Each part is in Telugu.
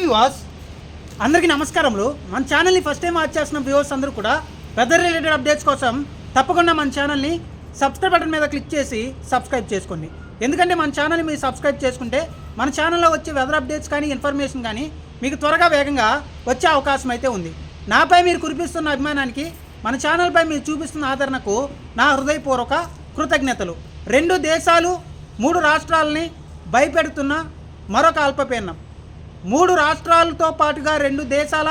వ్యూవర్స్ అందరికీ నమస్కారములు. మన ఛానల్ని ఫస్ట్ టైం వాచ్ చేస్తున్న వ్యూవర్స్ అందరూ కూడా వెదర్ రిలేటెడ్ అప్డేట్స్ కోసం తప్పకుండా మన ఛానల్ని సబ్స్క్రైబ్ బటన్ మీద క్లిక్ చేసి సబ్స్క్రైబ్ చేసుకోండి. ఎందుకంటే మన ఛానల్ని మీరు సబ్స్క్రైబ్ చేసుకుంటే మన ఛానల్లో వచ్చే వెదర్ అప్డేట్స్ కానీ ఇన్ఫర్మేషన్ కానీ మీకు త్వరగా వేగంగా వచ్చే అవకాశం అయితే ఉంది. నాపై మీరు కురిపిస్తున్న అభిమానానికి మన ఛానల్పై మీరు చూపిస్తున్న ఆదరణకు నా హృదయపూర్వక కృతజ్ఞతలు. రెండు దేశాలు మూడు రాష్ట్రాలని భయపెడుతున్న మరొక అల్పపీడనం. మూడు రాష్ట్రాలతో పాటుగా రెండు దేశాల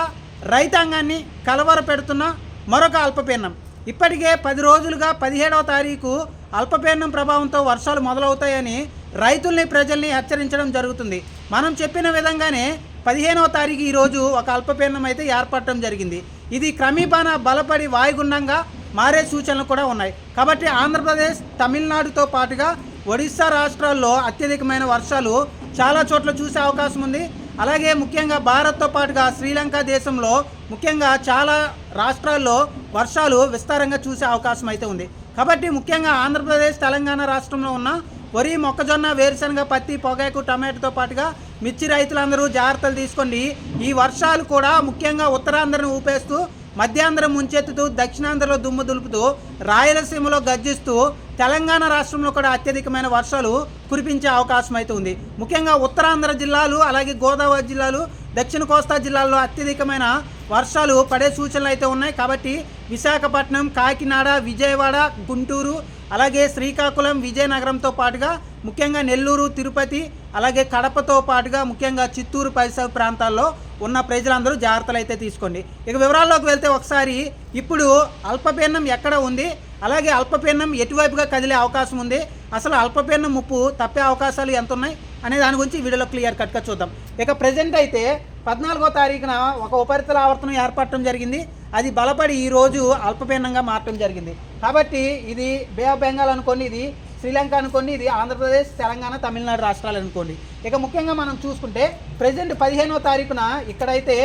రైతాంగాన్ని కలవరపెడుతున్న మరొక అల్పపీడనం. ఇప్పటికే పది రోజులుగా పదిహేడవ తారీఖు అల్పపీడనం ప్రభావంతో వర్షాలు మొదలవుతాయని రైతుల్ని ప్రజల్ని హెచ్చరించడం జరుగుతుంది. మనం చెప్పిన విధంగానే పదిహేనవ తారీఖు ఈరోజు ఒక అల్పపీడనం అయితే ఏర్పడటం జరిగింది. ఇది క్రమీపాన బలపడి వాయుగుండంగా మారే సూచనలు కూడా ఉన్నాయి. కాబట్టి ఆంధ్రప్రదేశ్ తమిళనాడుతో పాటుగా ఒడిశా రాష్ట్రాల్లో అత్యధికమైన వర్షాలు చాలా చోట్ల చూసే అవకాశం ఉంది. అలాగే ముఖ్యంగా భారత్తో పాటుగా శ్రీలంక దేశంలో ముఖ్యంగా చాలా రాష్ట్రాల్లో వర్షాలు విస్తారంగా చూసే అవకాశం అయితే ఉంది. కాబట్టి ముఖ్యంగా ఆంధ్రప్రదేశ్ తెలంగాణ రాష్ట్రంలో ఉన్న వరి మొక్కజొన్న వేరుశనగ పత్తి పొగాకు టమాటోతో పాటుగా మిర్చి రైతులందరూ జాగ్రత్తలు తీసుకోండి. ఈ వర్షాలు కూడా ముఖ్యంగా ఉత్తరాంధ్రను ఊపేస్తూ మధ్యాంధ్ర ముంచెత్తుతూ దక్షిణాంధ్రలో దుమ్ము దులుపుతూ రాయలసీమలో గర్జిస్తూ తెలంగాణ రాష్ట్రంలో కూడా అత్యధికమైన వర్షాలు కురిపించే అవకాశం అయితే ఉంది. ముఖ్యంగా ఉత్తరాంధ్ర జిల్లాలు అలాగే గోదావరి జిల్లాలు దక్షిణ కోస్తా జిల్లాల్లో అత్యధికమైన వర్షాలు పడే సూచనలు అయితే ఉన్నాయి. కాబట్టి విశాఖపట్నం కాకినాడ విజయవాడ గుంటూరు అలాగే శ్రీకాకుళం విజయనగరంతో పాటుగా ముఖ్యంగా నెల్లూరు తిరుపతి అలాగే కడపతో పాటుగా ముఖ్యంగా చిత్తూరు పరిసర ప్రాంతాల్లో ఉన్న ప్రజలందరూ జాగ్రత్తలు అయితే తీసుకోండి. ఇక వివరాల్లోకి వెళ్తే ఒకసారి ఇప్పుడు అల్పపీడనం ఎక్కడ ఉంది? అలాగే అల్పపీడనం ఎటువైపుగా కదిలే అవకాశం ఉంది? అసలు అల్పపీడనం ముప్పు తప్పే అవకాశాలు ఎంత ఉన్నాయి అనే దాని గురించి వీడియోలో క్లియర్ కట్గా చూద్దాం. ఇక ప్రజెంట్ అయితే పద్నాలుగో తారీఖున ఒక ఉపరితల ఆవర్తనం ఏర్పడటం జరిగింది. అది బలపడి ఈ రోజు అల్పపీడనంగా మారటం జరిగింది. కాబట్టి ఇది బే ఆఫ్ బెంగాల్ అనుకోండి ఇది శ్రీలంక అనుకోండి ఇది ఆంధ్రప్రదేశ్ తెలంగాణ తమిళనాడు రాష్ట్రాలు అనుకోండి. ఇక ముఖ్యంగా మనం చూసుకుంటే ప్రజెంట్ పదిహేనవ తారీఖున ఇక్కడైతే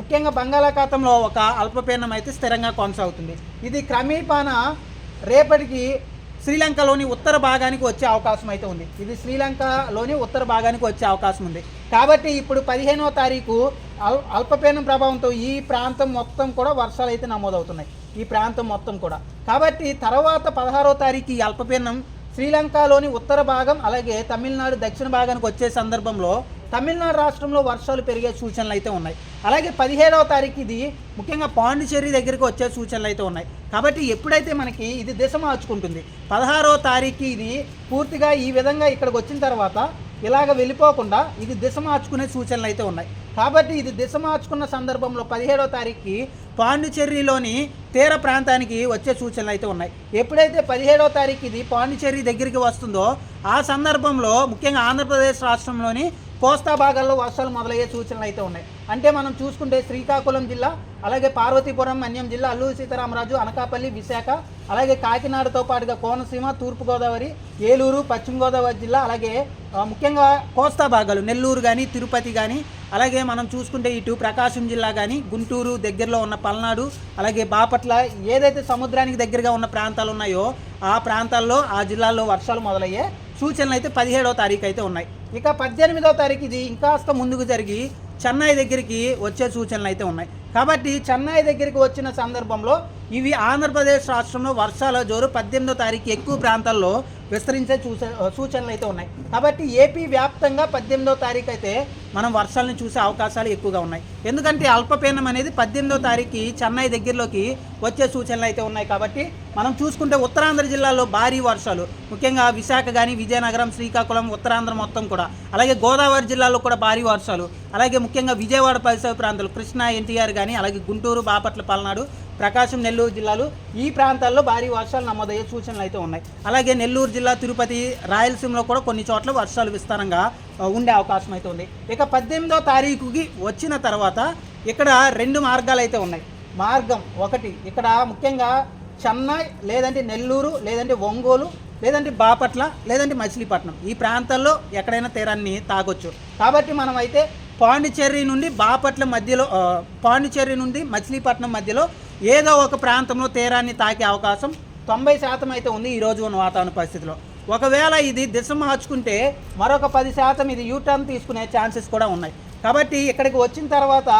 ముఖ్యంగా బంగాళాఖాతంలో ఒక అల్పపీడనం అయితే స్థిరంగా కొనసాగుతుంది. ఇది క్రమేపాన రేపటికి శ్రీలంకలోని ఉత్తర భాగానికి వచ్చే అవకాశం అయితే ఉంది. ఇది శ్రీలంకలోని ఉత్తర భాగానికి వచ్చే అవకాశం ఉంది. కాబట్టి ఇప్పుడు పదిహేనవ తారీఖు అల్ అల్పపీడనం ప్రభావంతో ఈ ప్రాంతం మొత్తం కూడా వర్షాలు అయితే నమోదవుతున్నాయి. ఈ ప్రాంతం మొత్తం కూడా. కాబట్టి తర్వాత పదహారో తారీఖు ఈ అల్పపీడనం శ్రీలంకలోని ఉత్తర భాగం అలాగే తమిళనాడు దక్షిణ భాగానికి వచ్చే సందర్భంలో తమిళనాడు రాష్ట్రంలో వర్షాలు పెరిగే సూచనలు అయితే ఉన్నాయి. అలాగే పదిహేడవ తారీఖు ఇది ముఖ్యంగా పాండిచేరి దగ్గరికి వచ్చే సూచనలు అయితే ఉన్నాయి. కాబట్టి ఎప్పుడైతే మనకి ఇది దిశ మార్చుకుంటుంది పదహారవ తారీఖు ఇది పూర్తిగా ఈ విధంగా ఇక్కడికి వచ్చిన తర్వాత ఇలాగ వెళ్ళిపోకుండా ఇది దిశ మార్చుకునే సూచనలు అయితే ఉన్నాయి. కాబట్టి ఇది దిశ మార్చుకున్న సందర్భంలో పదిహేడవ తారీఖుకి పాండిచ్చేరిలోని తీర ప్రాంతానికి వచ్చే సూచనలు అయితే ఉన్నాయి. ఎప్పుడైతే పదిహేడవ తారీఖు ఇది పాండిచ్చేరి దగ్గరికి వస్తుందో ఆ సందర్భంలో ముఖ్యంగా ఆంధ్రప్రదేశ్ రాష్ట్రంలోని కోస్తా భాగాల్లో వర్షాలు మొదలయ్యే సూచనలు అయితే ఉన్నాయి. అంటే మనం చూసుకుంటే శ్రీకాకుళం జిల్లా అలాగే పార్వతీపురం మన్యం జిల్లా అల్లూరి సీతారామరాజు అనకాపల్లి విశాఖ అలాగే కాకినాడతో పాటుగా కోనసీమ తూర్పుగోదావరి ఏలూరు పశ్చిమ గోదావరి జిల్లా అలాగే ముఖ్యంగా కోస్తా భాగాలు నెల్లూరు కానీ తిరుపతి కానీ అలాగే మనం చూసుకుంటే ఇటు ప్రకాశం జిల్లా కానీ గుంటూరు దగ్గరలో ఉన్న పల్నాడు అలాగే బాపట్ల ఏదైతే సముద్రానికి దగ్గరగా ఉన్న ప్రాంతాలు ఉన్నాయో ఆ ప్రాంతాల్లో ఆ జిల్లాల్లో వర్షాలు మొదలయ్యే సూచనలు అయితే పదిహేడవ తారీఖు అయితే ఉన్నాయి. ఇక పద్దెనిమిదవ తారీఖు ఇది ఇంకాస్త ముందుకు జరిగి చెన్నై దగ్గరికి వచ్చే సూచనలు అయితే ఉన్నాయి. కాబట్టి చెన్నై దగ్గరికి వచ్చిన సందర్భంలో ఇవి ఆంధ్రప్రదేశ్ రాష్ట్రంలో వర్షాల జోరు పద్దెనిమిదో తారీఖు ఎక్కువ ప్రాంతాల్లో విస్తరించే చూసే సూచనలు అయితే ఉన్నాయి. కాబట్టి ఏపీ వ్యాప్తంగా పద్దెనిమిదో తారీఖు అయితే మనం వర్షాలను చూసే అవకాశాలు ఎక్కువగా ఉన్నాయి. ఎందుకంటే అల్పపీడనం అనేది పద్దెనిమిదో తారీఖు చెన్నై దగ్గరలోకి వచ్చే సూచనలు అయితే ఉన్నాయి కాబట్టి మనం చూసుకుంటే ఉత్తరాంధ్ర జిల్లాలో భారీ వర్షాలు ముఖ్యంగా విశాఖ కానీ విజయనగరం శ్రీకాకుళం ఉత్తరాంధ్ర మొత్తం కూడా. అలాగే గోదావరి జిల్లాలో కూడా భారీ వర్షాలు. అలాగే ముఖ్యంగా విజయవాడ పరిసర ప్రాంతాలు కృష్ణా ఎన్టీఆర్ కానీ అలాగే గుంటూరు బాపట్ల పల్నాడు ప్రకాశం నెల్లూరు జిల్లాలు ఈ ప్రాంతాల్లో భారీ వర్షాలు నమోదయ్యే సూచనలు అయితే ఉన్నాయి. అలాగే నెల్లూరు జిల్లా తిరుపతి రాయలసీమలో కూడా కొన్ని చోట్ల వర్షాలు విస్తారంగా ఉండే అవకాశం అయితే ఉంది. ఇక పద్దెనిమిదో తారీఖుకి వచ్చిన తర్వాత ఇక్కడ రెండు మార్గాలు అయితే ఉన్నాయి. మార్గం ఒకటి ఇక్కడ ముఖ్యంగా చెన్నై లేదంటే నెల్లూరు లేదంటే ఒంగోలు లేదంటే బాపట్ల లేదంటే మచిలీపట్నం. ఈ ప్రాంతాల్లో ఎక్కడైనా తీరాన్ని తాగొచ్చు. కాబట్టి మనం అయితే పాండిచ్చేరి నుండి బాపట్ల మధ్యలో పాండిచ్చేరి నుండి మచిలీపట్నం మధ్యలో ఏదో ఒక ప్రాంతంలో తీరాన్ని తాకే అవకాశం తొంభై శాతం అయితే ఉంది ఈరోజు ఉన్న వాతావరణ పరిస్థితిలో. ఒకవేళ ఇది దిశ మార్చుకుంటే మరొక పది శాతం ఇది యూటర్న్ తీసుకునే ఛాన్సెస్ కూడా ఉన్నాయి. కాబట్టి ఇక్కడికి వచ్చిన తర్వాత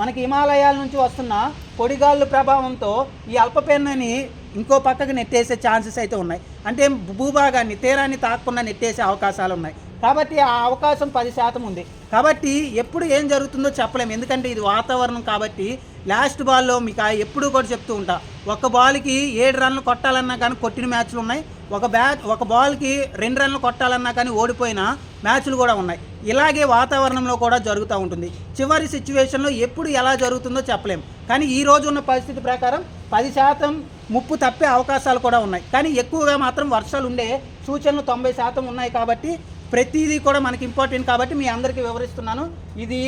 మనకి హిమాలయాల నుంచి వస్తున్న పొడిగాళ్ళు ప్రభావంతో ఈ అల్పపీడనాన్ని ఇంకో పక్కకు నెట్టేసే ఛాన్సెస్ అయితే ఉన్నాయి. అంటే భూభాగాన్ని తీరాన్ని తాకకుండా నెట్టేసే అవకాశాలు ఉన్నాయి. కాబట్టి ఆ అవకాశం పది శాతం ఉంది. కాబట్టి ఎప్పుడు ఏం జరుగుతుందో చెప్పలేము ఎందుకంటే ఇది వాతావరణం కాబట్టి లాస్ట్ బాల్లో మీకు ఎప్పుడూ ఎప్పుడు కూడా చెప్తూ ఉంటా. ఒక బాల్కి ఏడు రన్లు కొట్టాలన్నా కానీ కొట్టిన మ్యాచ్లు ఉన్నాయి. ఒక బ్యాట్ ఒక బాల్కి రెండు రన్లు కొట్టాలన్నా కానీ ఓడిపోయిన మ్యాచ్లు కూడా ఉన్నాయి. ఇలాగే వాతావరణంలో కూడా జరుగుతూ ఉంటుంది. చివరి సిచ్యువేషన్లో ఎప్పుడు ఎలా జరుగుతుందో చెప్పలేం. కానీ ఈ రోజు ఉన్న పరిస్థితి ప్రకారం పది శాతం ముప్పు తప్పే అవకాశాలు కూడా ఉన్నాయి. కానీ ఎక్కువగా మాత్రం వర్షాలు ఉండే సూచనలు తొంభై శాతం ఉన్నాయి కాబట్టి ప్రతిదీ కూడా మనకి ఇంపార్టెంట్ కాబట్టి మీ అందరికీ వివరిస్తున్నాను. ఇది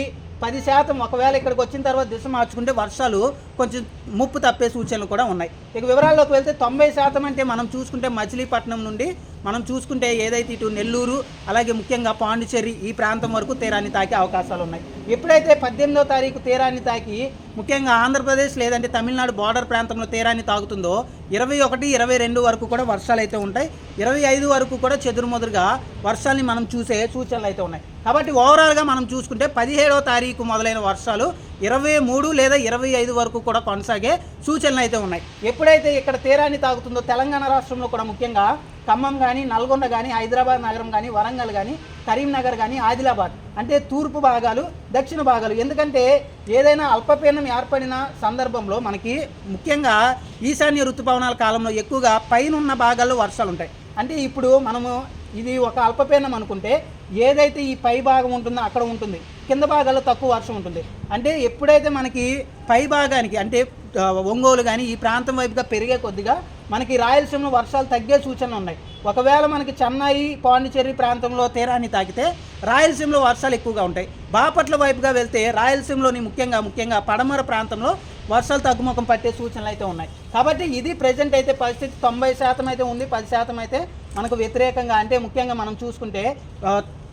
పది శాతం ఒకవేళ ఇక్కడికి వచ్చిన తర్వాత దిశ మార్చుకుంటే వర్షాలు కొంచెం ముప్పు తప్పే సూచనలు కూడా ఉన్నాయి. ఇక వివరాల్లోకి వెళ్తే తొంభై శాతం అంటే మనం చూసుకుంటే మచిలీపట్నం నుండి మనం చూసుకుంటే ఏదైతే ఇటు నెల్లూరు అలాగే ముఖ్యంగా పాండిచ్చేరి ఈ ప్రాంతం వరకు తీరాన్ని తాకే అవకాశాలు ఉన్నాయి. ఎప్పుడైతే పద్దెనిమిదో తారీఖు తీరాన్ని తాకి ముఖ్యంగా ఆంధ్రప్రదేశ్ లేదంటే తమిళనాడు బార్డర్ ప్రాంతంలో తీరాన్ని తాగుతుందో ఇరవై ఒకటి ఇరవై రెండు వరకు కూడా వర్షాలు అయితే ఉంటాయి. ఇరవై ఐదు వరకు కూడా చెదురుమదురుగా వర్షాలని మనం చూసే సూచనలు అయితే ఉన్నాయి. కాబట్టి ఓవరాల్గా మనం చూసుకుంటే పదిహేడవ తారీఖు మొదలైన వర్షాలు ఇరవై మూడు లేదా ఇరవై ఐదు వరకు కూడా కొనసాగే సూచనలు అయితే ఉన్నాయి. ఎప్పుడైతే ఇక్కడ తీరాన్ని తాగుతుందో తెలంగాణ రాష్ట్రంలో కూడా ముఖ్యంగా ఖమ్మం కానీ నల్గొండ కానీ హైదరాబాద్ నగరం కానీ వరంగల్ కానీ కరీంనగర్ కానీ ఆదిలాబాద్ అంటే తూర్పు భాగాలు దక్షిణ భాగాలు. ఎందుకంటే ఏదైనా అల్పపీడనం ఏర్పడిన సందర్భంలో మనకి ముఖ్యంగా ఈశాన్య ఋతుపవనాల కాలంలో ఎక్కువగా పైన ఉన్న భాగాల్లో వర్షాలు ఉంటాయి అంటే ఇప్పుడు మనము ఇది ఒక అల్పపీడనం అనుకుంటే ఏదైతే ఈ పై భాగం ఉంటుందో అక్కడ ఉంటుంది. కింద భాగాల్లో తక్కువ వర్షం ఉంటుంది. అంటే ఎప్పుడైతే మనకి పై భాగానికి అంటే ఒంగోలు కానీ ఈ ప్రాంతం వైపుగా పెరిగే కొద్దిగా మనకి రాయలసీమలో వర్షాలు తగ్గే సూచనలు ఉన్నాయి. ఒకవేళ మనకి చెన్నై పాండిచేరి ప్రాంతంలో తీరాన్ని తాకితే రాయలసీమలో వర్షాలు ఎక్కువగా ఉంటాయి. బాపట్ల వైపుగా వెళ్తే రాయలసీమలోని ముఖ్యంగా ముఖ్యంగా పడమర ప్రాంతంలో వర్షాలు తగ్గుముఖం పట్టే సూచనలు అయితే ఉన్నాయి. కాబట్టి ఇది ప్రజెంట్ అయితే పరిస్థితి తొంభై శాతం అయితే ఉంది. పది శాతం అయితే మనకు వ్యతిరేకంగా అంటే ముఖ్యంగా మనం చూసుకుంటే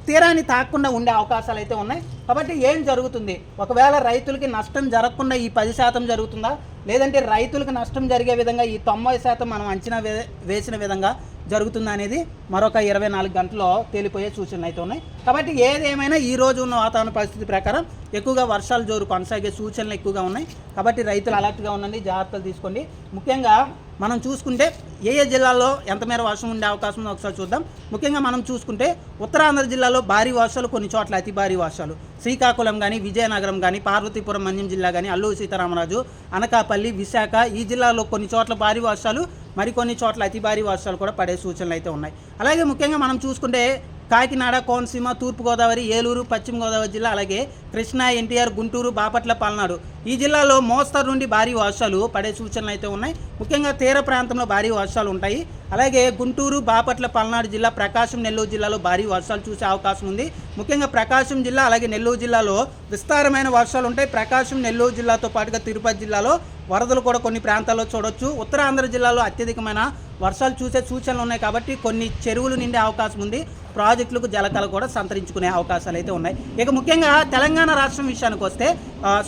తీరాన్ని తాకకుండా ఉండే అవకాశాలు అయితే ఉన్నాయి. కాబట్టి ఏం జరుగుతుంది? ఒకవేళ రైతులకి నష్టం జరగకుండా ఈ పది శాతం జరుగుతుందా? లేదంటే రైతులకు నష్టం జరిగే విధంగా ఈ తొంభై శాతం మనం అంచనా వే- వేసిన విధంగా జరుగుతుందనేది మరొక ఇరవై నాలుగు గంటల్లో తేలిపోయే సూచనలు అయితే ఉన్నాయి. కాబట్టి ఏదేమైనా ఈ రోజు ఉన్న వాతావరణ పరిస్థితి ప్రకారం ఎక్కువగా వర్షాలు జోరు కొనసాగే సూచనలు ఎక్కువగా ఉన్నాయి. కాబట్టి రైతులు అలర్ట్గా ఉండండి జాగ్రత్తలు తీసుకోండి. ముఖ్యంగా మనం చూసుకుంటే ఏ ఏ జిల్లాల్లో ఎంత మేర వర్షం ఉండే అవకాశం ఉందో ఒకసారి చూద్దాం. ముఖ్యంగా మనం చూసుకుంటే ఉత్తరాంధ్ర జిల్లాలో భారీ వర్షాలు కొన్ని చోట్ల అతి భారీ వర్షాలు. శ్రీకాకుళం కానీ విజయనగరం కానీ పార్వతీపురం మన్యం జిల్లా కానీ అల్లూరు సీతారామరాజు అనకాపల్లి విశాఖ ఈ జిల్లాలో కొన్ని చోట్ల భారీ వర్షాలు మరికొన్ని చోట్ల అతి భారీ వర్షాలు కూడా పడే సూచనలు అయితే ఉన్నాయి. అలాగే ముఖ్యంగా మనం చూసుకుంటే కాకినాడ కోనసీమ తూర్పుగోదావరి ఏలూరు పశ్చిమ గోదావరి జిల్లా అలాగే కృష్ణా ఎన్టీఆర్ గుంటూరు బాపట్ల పల్నాడు. ఈ జిల్లాలో మోస్తరు నుండి భారీ వర్షాలు పడే సూచనలు అయితే ఉన్నాయి. ముఖ్యంగా తీర ప్రాంతంలో భారీ వర్షాలు ఉంటాయి. అలాగే గుంటూరు బాపట్ల పల్నాడు జిల్లా ప్రకాశం నెల్లూరు జిల్లాలో భారీ వర్షాలు చూసే అవకాశం ఉంది. ముఖ్యంగా ప్రకాశం జిల్లా అలాగే నెల్లూరు జిల్లాలో విస్తారమైన వర్షాలు ఉంటాయి. ప్రకాశం నెల్లూరు జిల్లాతో పాటుగా తిరుపతి జిల్లాలో వరదలు కూడా కొన్ని ప్రాంతాల్లో చూడొచ్చు. ఉత్తరాంధ్ర జిల్లాలో అత్యధికమైన వర్షాలు చూసే సూచనలు ఉన్నాయి కాబట్టి కొన్ని చెరువులు నిండే అవకాశం ఉంది. ప్రాజెక్టులకు జలకలు కూడా సంతరించుకునే అవకాశాలు అయితే ఉన్నాయి. ఇక ముఖ్యంగా తెలంగాణ రాష్ట్రం విషయానికి వస్తే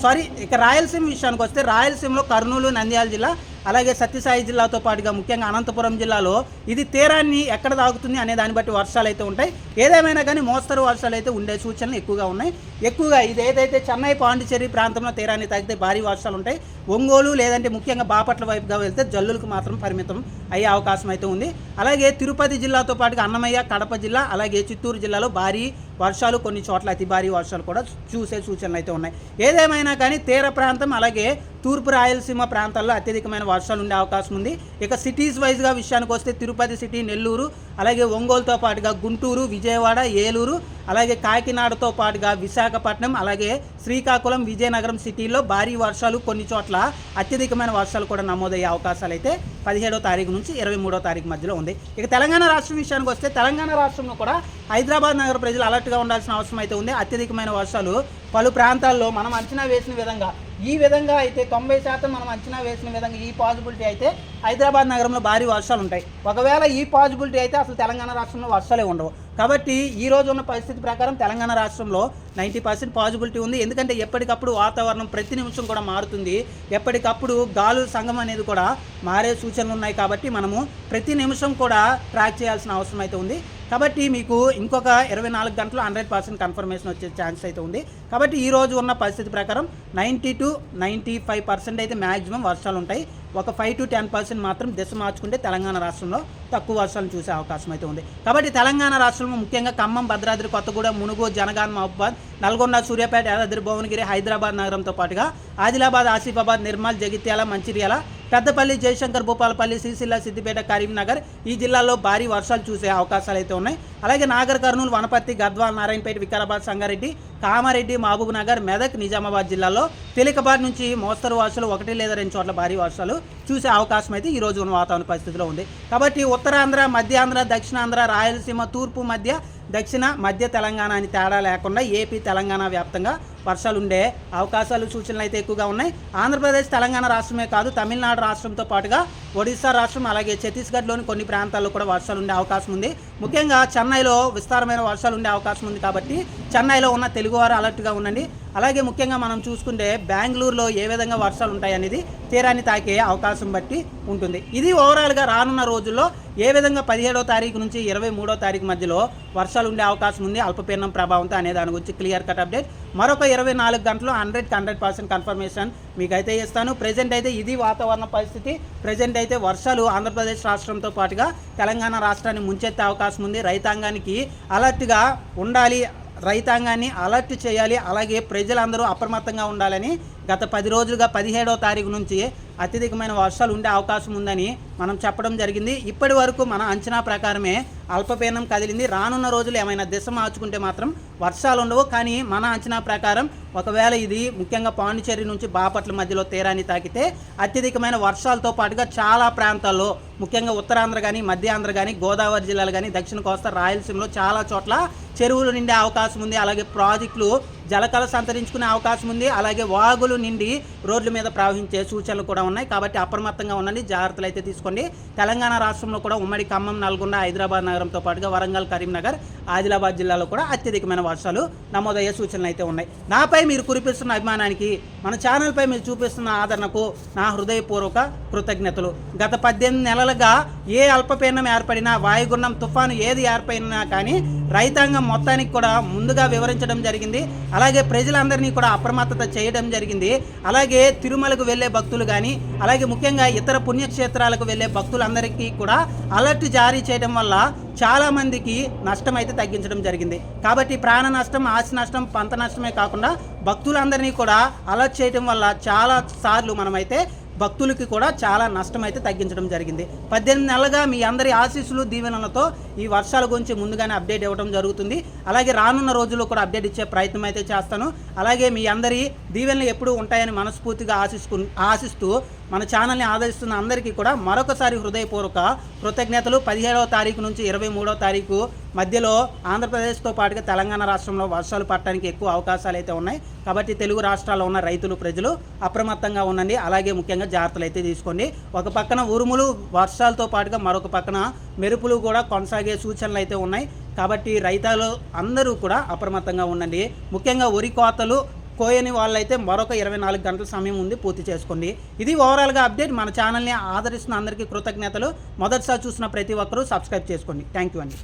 సారీ ఇక రాయలసీమ విషయానికి వస్తే రాయలసీమలో కర్నూలు నంద్యాల జిల్లా అలాగే సత్యసాయి జిల్లాతో పాటుగా ముఖ్యంగా అనంతపురం జిల్లాలో ఇది తీరాన్ని ఎక్కడ తాగుతుంది అనే దాన్ని బట్టి వర్షాలు అయితే ఉంటాయి. ఏదేమైనా కానీ మోస్తరు వర్షాలు అయితే ఉండే సూచనలు ఎక్కువగా ఉన్నాయి. ఎక్కువగా ఇది ఏదైతే చెన్నై పాండిచ్చేరి ప్రాంతంలో తీరాన్ని తాగితే భారీ వర్షాలు ఉంటాయి. ఒంగోలు లేదంటే ముఖ్యంగా బాపట్ల వైపుగా వెళ్తే జల్లులకు మాత్రం పరిమితం అయ్యే అవకాశం అయితే ఉంది. అలాగే తిరుపతి జిల్లాతో పాటుగా అన్నమయ్య కడప జిల్లా అలాగే చిత్తూరు జిల్లాలో భారీ వర్షాలు కొన్ని చోట్ల అతి భారీ వర్షాలు కూడా చూసే సూచనలు అయితే ఉన్నాయి. ఏదేమైనా కానీ తీర ప్రాంతం అలాగే తూర్పు రాయలసీమ ప్రాంతాల్లో అత్యధికమైన వర్షాలు ఉండే అవకాశం ఉంది. ఇక సిటీస్ వైజ్గా విషయానికి వస్తే తిరుపతి సిటీ నెల్లూరు అలాగే ఒంగోలుతో పాటుగా గుంటూరు విజయవాడ ఏలూరు అలాగే కాకినాడతో పాటుగా విశాఖపట్నం అలాగే శ్రీకాకుళం విజయనగరం సిటీల్లో భారీ వర్షాలు కొన్ని చోట్ల అత్యధికమైన వర్షాలు కూడా నమోదయ్యే అవకాశాలు అయితే పదిహేడో తారీఖు నుంచి ఇరవై మూడో తారీఖు మధ్యలో ఉంది. ఇక తెలంగాణ రాష్ట్రం విషయానికి వస్తే తెలంగాణ రాష్ట్రంలో కూడా హైదరాబాద్ నగర ప్రజలు అలర్ట్గా ఉండాల్సిన అవసరం అయితే ఉంది. అత్యధికమైన వర్షాలు పలు ప్రాంతాల్లో మనం అంచనా వేసిన విధంగా ఈ విధంగా అయితే తొంభై శాతం మనం అంచనా వేసిన విధంగా ఈ పాజిబిలిటీ అయితే హైదరాబాద్ నగరంలో భారీ వర్షాలు ఉంటాయి. ఒకవేళ ఈ పాజిబిలిటీ అయితే అసలు తెలంగాణ రాష్ట్రంలో వర్షాలే ఉండవు. కాబట్టి ఈ రోజు ఉన్న పరిస్థితి ప్రకారం తెలంగాణ రాష్ట్రంలో నైంటీ పర్సెంట్ పాజిబిలిటీ ఉంది. ఎందుకంటే ఎప్పటికప్పుడు వాతావరణం ప్రతి నిమిషం కూడా మారుతుంది. ఎప్పటికప్పుడు గాలు సంఘం అనేది కూడా మారే సూచనలు ఉన్నాయి కాబట్టి మనము ప్రతి నిమిషం కూడా ట్రాక్ చేయాల్సిన అవసరం అయితే ఉంది. కాబట్టి మీకు ఇంకొక ఇరవై నాలుగు గంటలు హండ్రెడ్ పర్సెంట్ కన్ఫర్మేషన్ వచ్చే ఛాన్స్ అయితే ఉంది. కాబట్టి ఈ రోజు ఉన్న పరిస్థితి ప్రకారం ninety to ninety five percent అయితే మ్యాక్సిమం వర్షాలు ఉంటాయి. ఒక ఫైవ్ టు టెన్ పర్సెంట్ మాత్రం దిశ మార్చుకుంటే తెలంగాణ రాష్ట్రంలో తక్కువ వర్షాలు చూసే అవకాశం అయితే ఉంది. కాబట్టి తెలంగాణ రాష్ట్రంలో ముఖ్యంగా ఖమ్మం భద్రాద్రి కొత్తగూడెం మునుగు జనగాన్ మహబాద్ నల్గొండ సూర్యాపేట యాదాద్రి భువనగిరి హైదరాబాద్ నగరంతో పాటుగా ఆదిలాబాద్ ఆసిఫాబాద్ నిర్మల్ జగిత్యాల మంచిర్యాల పెద్దపల్లి జయశంకర్ భూపాలపల్లి సిరిసిల్ల సిద్దిపేట కరీంనగర్ ఈ జిల్లాల్లో భారీ వర్షాలు చూసే అవకాశాలు అయితే ఉన్నాయి. అలాగే నాగర్ కర్నూలు వనపర్తి గద్వాల్ నారాయణపేట వికారాబాద్ సంగారెడ్డి కామారెడ్డి మహబూబ్ నగర్ మెదక్ నిజామాబాద్ జిల్లాలో తేలికపాటి నుంచి మోస్తరు వర్షాలు ఒకటి లేదా రెండు చోట్ల భారీ వర్షాలు చూసే అవకాశం అయితే ఈ రోజు ఉన్న వాతావరణ పరిస్థితిలో ఉంది. కాబట్టి ఉత్తరాంధ్ర మధ్యాంధ్ర దక్షిణాంధ్ర రాయలసీమ తూర్పు మధ్య దక్షిణ మధ్య తెలంగాణ అని తేడా లేకుండా ఏపీ తెలంగాణ వ్యాప్తంగా వర్షాలు ఉండే అవకాశాలు సూచనలు అయితే ఎక్కువగా ఉన్నాయి. ఆంధ్రప్రదేశ్ తెలంగాణ రాష్ట్రమే కాదు తమిళనాడు రాష్ట్రంతో పాటుగా ఒడిశా రాష్ట్రం అలాగే ఛత్తీస్గఢ్లోని కొన్ని ప్రాంతాల్లో కూడా వర్షాలు ఉండే అవకాశం ఉంది. ముఖ్యంగా చెన్నైలో విస్తారమైన వర్షాలు ఉండే అవకాశం ఉంది కాబట్టి చెన్నైలో ఉన్న తెలుగువారు అలర్ట్గా ఉండండి. అలాగే ముఖ్యంగా మనం చూసుకుంటే బెంగళూరులో ఏ విధంగా వర్షాలు ఉంటాయి అనేది తీరాన్ని తాకే అవకాశం బట్టి ఉంటుంది. ఇది ఓవరాల్గా రానున్న రోజుల్లో ఏ విధంగా పదిహేడో తారీఖు నుంచి ఇరవై మూడో తారీఖు మధ్యలో వర్షాలు ఉండే అవకాశం ఉంది. అల్పపీడనం ప్రభావంతో అనే దాని గురించి క్లియర్ కట్ అప్డేట్. మరొక ఇరవై నాలుగు గంటలు హండ్రెడ్ హండ్రెడ్ పర్సెంట్ కన్ఫర్మేషన్ మీకైతే ఇస్తాను. ప్రజెంట్ అయితే ఇది వాతావరణ పరిస్థితి. ప్రజెంట్ అయితే వర్షాలు ఆంధ్రప్రదేశ్ రాష్ట్రంతో పాటుగా తెలంగాణ రాష్ట్రాన్ని ముంచెత్తే అవకాశం ఉంది. రైతాంగానికి అలర్ట్గా ఉండాలి. రైతాంగాన్ని అలర్ట్ చేయాలి. అలాగే ప్రజలందరూ అప్రమత్తంగా ఉండాలని గత పది రోజులుగా పదిహేడో తారీఖు నుంచి అత్యధికమైన వర్షాలు ఉండే అవకాశం ఉందని మనం చెప్పడం జరిగింది. ఇప్పటి వరకు మన అంచనా ప్రకారమే అల్పపీడనం కదిలింది. రానున్న రోజులు ఏమైనా దిశ మార్చుకుంటే మాత్రం వర్షాలు ఉండవు. కానీ మన అంచనా ప్రకారం ఒకవేళ ఇది ముఖ్యంగా పాండిచేరి నుంచి బాపట్ల మధ్యలో తీరాన్ని తాకితే అత్యధికమైన వర్షాలతో పాటుగా చాలా ప్రాంతాల్లో ముఖ్యంగా ఉత్తరాంధ్ర కానీ మధ్యాంధ్ర కానీ గోదావరి జిల్లాలు కానీ దక్షిణ కోస్తా రాయలసీమలో చాలా చోట్ల చెరువులు నిండే అవకాశం ఉంది. అలాగే ప్రాజెక్టులు జలకళ సంతరించుకునే అవకాశం ఉంది. అలాగే వాగులు నిండి రోడ్ల మీద ప్రవహించే సూచనలు కూడా ఉన్నాయి. కాబట్టి అప్రమత్తంగా ఉండండి. జాగ్రత్తలు అయితే తీసుకు తీసుకోండి తెలంగాణ రాష్ట్రంలో కూడా ఉమ్మడి ఖమ్మం నల్గొండ హైదరాబాద్ నగరంతో పాటుగా వరంగల్ కరీంనగర్ ఆదిలాబాద్ జిల్లాలో కూడా అత్యధికమైన వర్షాలు నమోదయ్యే సూచనలు అయితే ఉన్నాయి. నాపై మీరు కురిపిస్తున్న అభిమానానికి మన ఛానల్పై మీరు చూపిస్తున్న ఆదరణకు నా హృదయపూర్వక కృతజ్ఞతలు. గత పద్దెనిమిది నెలలుగా ఏ అల్పపీడనం ఏర్పడినా వాయుగుండం తుఫాను ఏది ఏర్పడినా కానీ రైతాంగం మొత్తానికి కూడా ముందుగా వివరించడం జరిగింది. అలాగే ప్రజలందరినీ కూడా అప్రమత్తత చేయడం జరిగింది. అలాగే తిరుమలకు వెళ్ళే భక్తులు కానీ అలాగే ముఖ్యంగా ఇతర పుణ్యక్షేత్రాలకు వెళ్ళే భక్తులందరికీ కూడా అలర్ట్ జారీ చేయడం వల్ల చాలా మందికి నష్టం అయితే తగ్గించడం జరిగింది. కాబట్టి ప్రాణ నష్టం ఆస్తి నష్టం పంత నష్టమే కాకుండా భక్తులందరినీ కూడా అలర్ట్ చేయడం వల్ల చాలా సార్లు మనమైతే భక్తులకి కూడా చాలా నష్టం అయితే తగ్గించడం జరిగింది. పద్దెనిమిది నెలలుగా మీ అందరి ఆశీస్సులు దీవెనలతో ఈ వర్షాల గురించి ముందుగానే అప్డేట్ ఇవ్వడం జరుగుతుంది. అలాగే రానున్న రోజుల్లో కూడా అప్డేట్ ఇచ్చే ప్రయత్నం అయితే చేస్తాను. అలాగే మీ అందరి దీవెనలు ఎప్పుడూ ఉంటాయని మనస్ఫూర్తిగా ఆశిస్తూ ఆశిస్తూ మన ఛానల్ని ఆదరిస్తున్న అందరికీ కూడా మరొకసారి హృదయపూర్వక కృతజ్ఞతలు. పదిహేడవ తారీఖు నుంచి ఇరవై మూడవ తారీఖు మధ్యలో ఆంధ్రప్రదేశ్తో పాటుగా తెలంగాణ రాష్ట్రంలో వర్షాలు పడటానికి ఎక్కువ అవకాశాలు అయితే ఉన్నాయి. కాబట్టి తెలుగు రాష్ట్రాల్లో ఉన్న రైతులు ప్రజలు అప్రమత్తంగా ఉండండి. అలాగే ముఖ్యంగా జాగ్రత్తలు అయితే తీసుకోండి. ఒక పక్కన ఉరుములు వర్షాలతో పాటుగా మరొక పక్కన మెరుపులు కూడా కొనసాగే సూచనలు అయితే ఉన్నాయి. కాబట్టి రైతాలు అందరూ కూడా అప్రమత్తంగా ఉండండి. ముఖ్యంగా వరి కోతలు కోయని వాళ్ళైతే మరొక ఇరవై నాలుగు గంటల సమయం ఉంది పూర్తి చేసుకోండి. ఇది ఓవరాల్గా అప్డేట్ మన ఛానల్ని ఆదరిస్తున్న అందరికీ కృతజ్ఞతలు. మొదటిసారి చూసిన ప్రతి ఒక్కరూ సబ్స్క్రైబ్ చేసుకోండి. థ్యాంక్ యూ అండి.